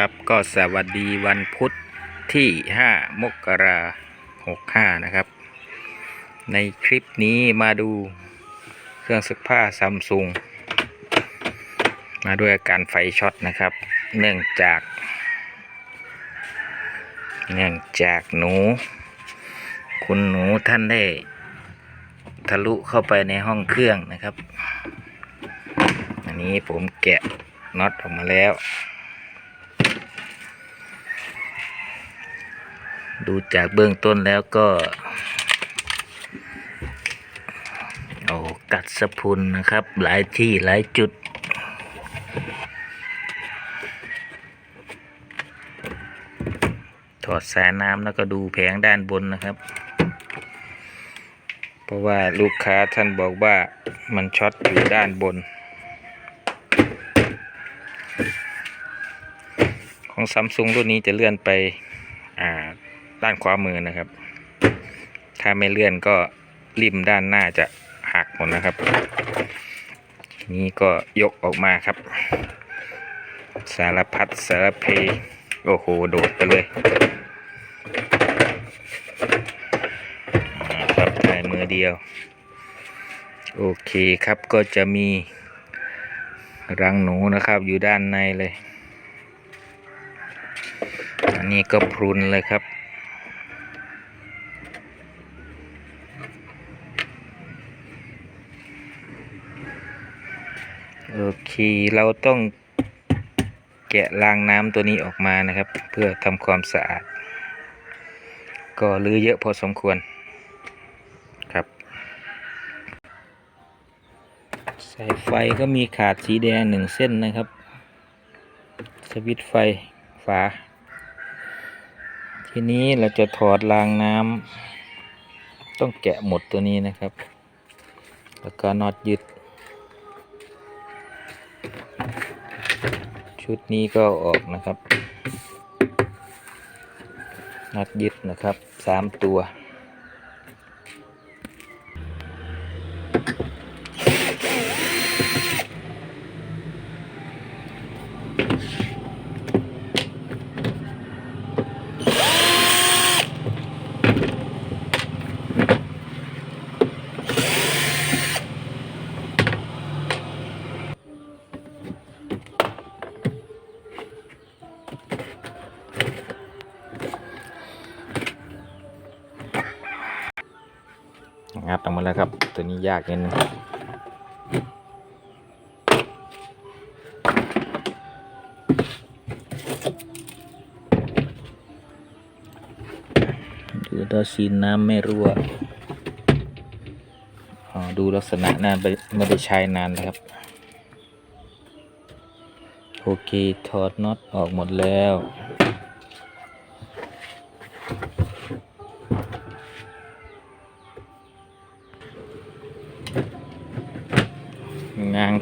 ครับ ก็สวัสดีวันพุธที่ 5 มกราหกห้านะครับ ในคลิปนี้มาดูเครื่องซักผ้าซัมซุงมาด้วยอาการไฟช็อตนะครับ เนื่องจาก เนื่องจากหนู คุณหนูท่านได้ ทะลุเข้าไปในห้องเครื่องนะครับ อันนี้ผมแกะน็อตออกมาแล้ว ดูจากเบื้องต้นแล้วก็โอ้กัดสะพุนนะครับ หลายที่หลายจุด ถอดสายน้ำแล้วก็ดูแผงด้านบนนะครับ เพราะว่าลูกค้าท่านบอกว่ามันช็อตอยู่ด้านบน ของซัมซุงรุ่นนี้จะเลื่อนไปอ่า ด้านขวามือนะครับ ถ้าไม่เลื่อนก็ริมด้านหน้าจะหักหมดนะครับ นี่ก็ยกออกมาครับ สารพัดสารเพ โอ้โห โดดไปเลยครับถ่ายมือเดียว โอเคครับก็จะมีรังหนูนะครับอยู่ด้านในเลย อันนี้ก็พรุนเลยครับ โอเคเราต้องแกะรางน้ำตัวนี้ออกมานะครับ เพื่อทำความสะอาด ก็ลือเยอะพอสมควรครับ สายไฟก็มีขาดสีแดงหนึ่งเส้นนะครับ สวิตช์ไฟฝา ทีนี้เราจะถอดรางน้ำต้องแกะหมดตัวนี้นะครับ แล้วก็น็อตยึด ชุดนี้ก็ออกนะครับ นัดยึดนะครับสามตัว งัดออกมาแล้วครับ ตัวนี้ยากนิดนึงดูถ้าซีนน้ำไม่รั่วดูลักษณะนานไปไม่ได้ใช้นานนะครับ โอเค ถอดน็อตออกหมดแล้ว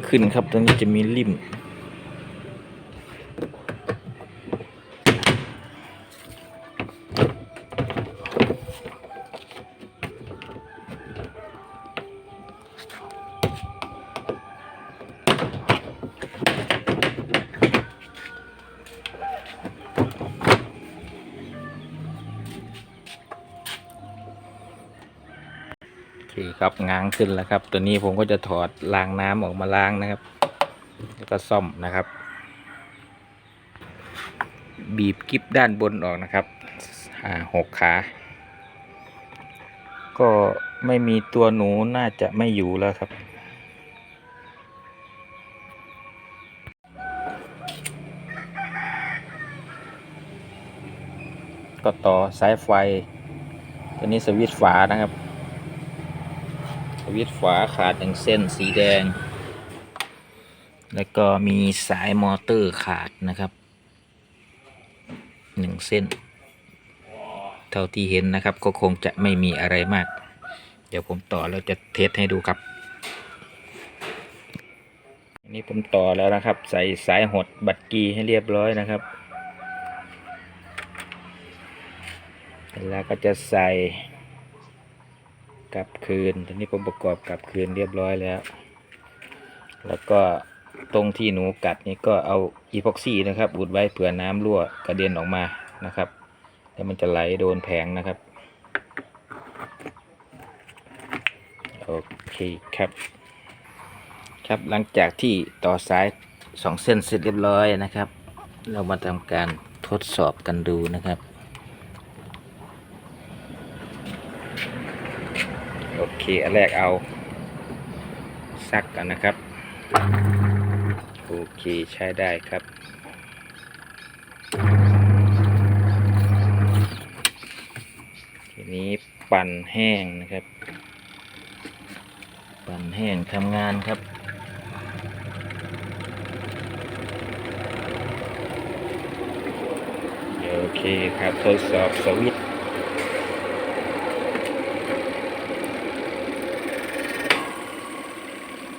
ขึ้นครับตรงนี้จะมีริม โอเครับง้างขึ้นแล้วครับ ตัวนี้ผมก็จะถอดรางน้ำออกมาล้างนะครับ แล้วก็ซ่อมนะครับ บีบกิ๊บด้านบนออกนะครับอ่าหกขา ก็ไม่มีตัวหนูน่าจะไม่อยู่แล้วครับก็ต่อสายไฟ ตัวนี้สวิตช์ฝานะครับ สวิตช์ฝาขาดหนึ่งเส้นสีแดง แล้วก็มีสายมอเตอร์ขาดนะครับหนึ่งเส้น เท่าที่เห็นนะครับก็คงจะไม่มีอะไรมาก เดี๋ยวผมต่อแล้วจะเทสให้ดูครับอันนี้ผมต่อแล้วนะครับ ใส่สายหดบัตรกีให้เรียบร้อยนะครับแล้วก็จะใส่ กลับคืนตอนนี้ผมประกอบกลับคืนเรียบร้อยแล้ว แล้วก็ตรงที่หนูกัดนี่ก็เอาอีพ็อกซี่นะครับอุดไว้เผื่อน้ำรั่วกระเด็นออกมานะครับ แล้วมันจะไหลโดนแผงนะครับ โอเคครับ ครับหลังจากที่ต่อสายสองเส้นเสร็จเรียบร้อยนะครับ เรามาทำการทดสอบกันดูนะครับ โอเค อันแรกเอา ซักกันนะครับ โอเค ใช้ได้ครับ ทีนี้ปั่นแห้งนะครับ ปั่นแห้งทำงานครับโอเคครับทดสอบสวิตช์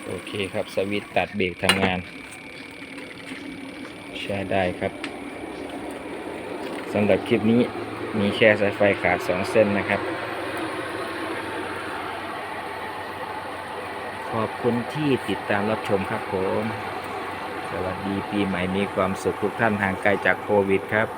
โอเคครับสวิตตัดเบรกทำงาน ใช้ได้ครับสำหรับคลิปนี้มีแค่สายไฟขาด2เส้นนะครับ ขอบคุณที่ติดตามรับชมครับผม สวัสดีปีใหม่มีความสุขทุกท่านห่างไกลจากโควิดครับ